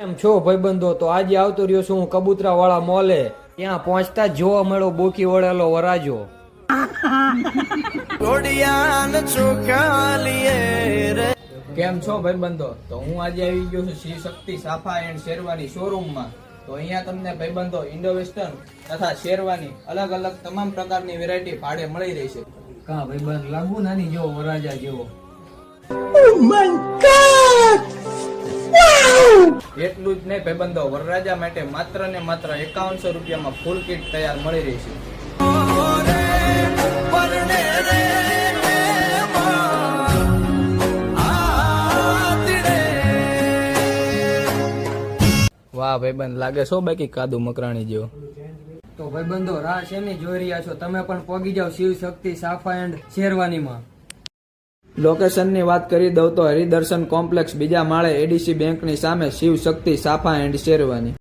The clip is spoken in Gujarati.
એમ છો ભાઈબંધો તો આજે આવતો રહ્યો છું હું કબૂતરા વાળા મોલે. ત્યાં પહોંચતા જ જોવા મળ્યો બોકી વળેલો વરાજો કેમ છો ભાઈબંધો? તો હું આજે આવી ગયો છું શ્રી શક્તિ સાફા એન્ડ શેરવાની શોરૂમમાં તો અહીંયા તમને ભાઈબંધો ઇન્ડો વેસ્ટર્ન તથા શેરવાની અલગ અલગ તમામ પ્રકારની વેરાયટી ભાડે મળી રહી છે. કા ભાઈબંધ લાગુ નાની જેવો વરાજા જેવો. એટલું જ નહીં, ભાઈબંધો, વરરાજા માટે માત્ર ને માત્ર એકાવનસો રૂપિયામાં ફૂલ કિટ તૈયાર મળી રહી છે. વાહ, ભાઈબંધ, લાગે છો બાકી કાદુ મકરાણી જેવો. તો ભાઈબંધો, રાહ શેની જોઈ રહ્યા છો? તમે પણ પોગી જાવ શિવ શક્તિ સાફા એન્ડ શેરવાનીમાં. લોકેશનની વાત કરી દઉં તો હરિદર્શન કોમ્પ્લેક્સ બીજા માળે એડીસી બેંકની સામે શિવ શક્તિ સાફા એન્ડ શેરવાની.